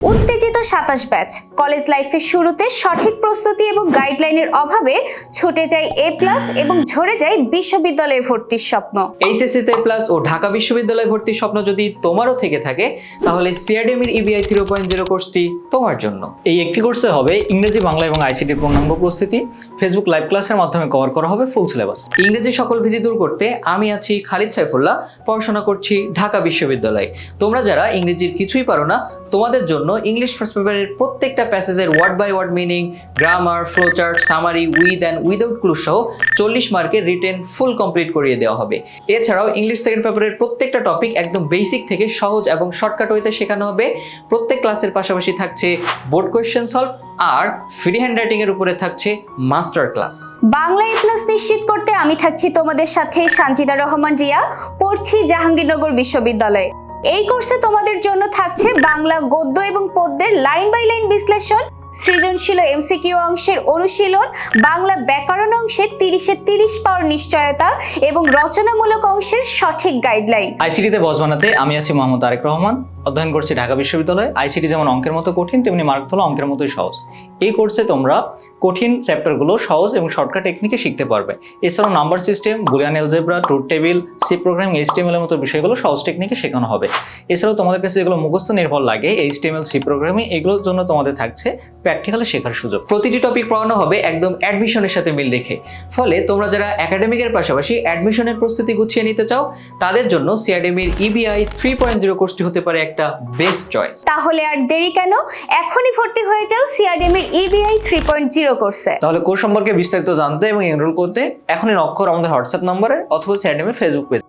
উত্তেজিত সাতাশ batch. College লাইফের শুরুতে সঠিক প্রস্তুতি এবং গাইডলাইনের অভাবে ছুটে যায় এ প্লাস এবং ঝরে যায় বিশ্ববিদ্যালয়ে ভর্তির স্বপ্ন। এইচএসসিতে প্লাস ও ঢাকা বিশ্ববিদ্যালয় ভর্তির স্বপ্ন যদি তোমারও থেকে থাকে তাহলে সিআরডিএমির ইবিআই জিরো পয়েন্ট জিরো কোর্সটি তোমার জন্য। এই একটি কোর্সে হবে ইংরেজি বাংলা এবং আইসিটি পূর্ণাঙ্গ প্রস্তুতি। ফেসবুক লাইভ ক্লাসের মাধ্যমে কভার করা হবে ফুল সিলেবাস ইংরেজি সকল ভীতি দূর করতে আমি আছি খালিদ সাইফুল্লাহ পড়াশোনা করছি ঢাকা বিশ্ববিদ্যালয়ে। তোমরা যারা ইংরেজির কিছুই পারো না তোমাদের জন্য ইংলিশ ফার্স্ট পেপারের প্রত্যেকটা প্যাসেজের word by word meaning grammar flowchart summary with and without clue সহ চল্লিশ মার্কের রিটেন ফুল কমপ্লিট করিয়ে দেওয়া হবে। এছাড়াও ইংলিশ সেকেন্ড পেপারের প্রত্যেকটা টপিক একদম বেসিক থেকে সহজ এবং শর্টকাট ওয়েতে শেখানো হবে। প্রত্যেক ক্লাসের পাশাপাশি থাকছে বোর্ড কোয়েশ্চেন সলভ আর ফ্রি হ্যান্ড রাইটিং এর উপরে থাকছে master class Bangla A plus নিশ্চিত করতে আমি থাকছি তোমাদের সাথে সানজিদা রহমান রিয়া, পড়ছি জাহাঙ্গীরনগর বিশ্ববিদ্যালয়ে। এই কোর্সে তোমাদের জন্য থাকছে বাংলা গদ্য এবং পদ্যের লাইন বাই লাইন বিশ্লেষণ সৃজনশীল এমসিকিউ অংশের অনুশীলন, বাংলা ব্যাকরণ অংশে তিরিশে তিরিশ পাওয়ার নিশ্চয়তা এবং রচনামূলক অংশের সঠিক গাইডলাইন আইসিটিতে বস বানাতে আমি আছি মোহাম্মদ আরেক রহমান। অধ্যয়ন করছি ঢাকা বিশ্ববিদ্যালয়ে। আইসিটি যেমন অঙ্কের মতো কঠিন, তেমনি মার্ক হলো অঙ্কের মতোই সহজ। এই কোর্সে তোমরা কঠিন চ্যাপ্টারগুলো সহজ এবং শর্টকাট টেকনিকে শিখতে পারবে। এছাড়াও number system Boolean algebra truth table C programming HTML এর মতো বিষয়গুলো সহজ টেকনিকে শেখানো হবে। এছাড়াও তোমাদের কাছে যেগুলো মুখস্থ নির্ভর লাগে এইচটিএমএল সি প্রোগ্রামিং এগুলোর জন্য তোমাদের থাকছে প্র্যাকটিক্যালে শেখার সুযোগ। প্রতিটি টপিক পড়ানো হবে একদম অ্যাডমিশনের সাথে মিল রেখে। ফলে তোমরা যারা একাডেমিকের পাশাপাশি অ্যাডমিশনের প্রস্তুতি গুছিয়ে নিতে চাও তাদের জন্য সিআরডিএমির ইবিআই থ্রি পয়েন্ট জিরো কোর্সটি হতে পারে একটা বেস্ট চয়েস তাহলে আর দেরি কেন? এখনই ভর্তি হয়ে যাও সিআরডিএম এর ইবিআই থ্রি পয়েন্ট জিরো কোর্সে। তাহলে কোর্স সম্পর্কে বিস্তারিত জানতে এবং এনরোল করতে এখনই অক্ষর আমাদের হোয়াটসঅ্যাপ নম্বরে অথবা স্যাডেমের ফেসবুক পেজ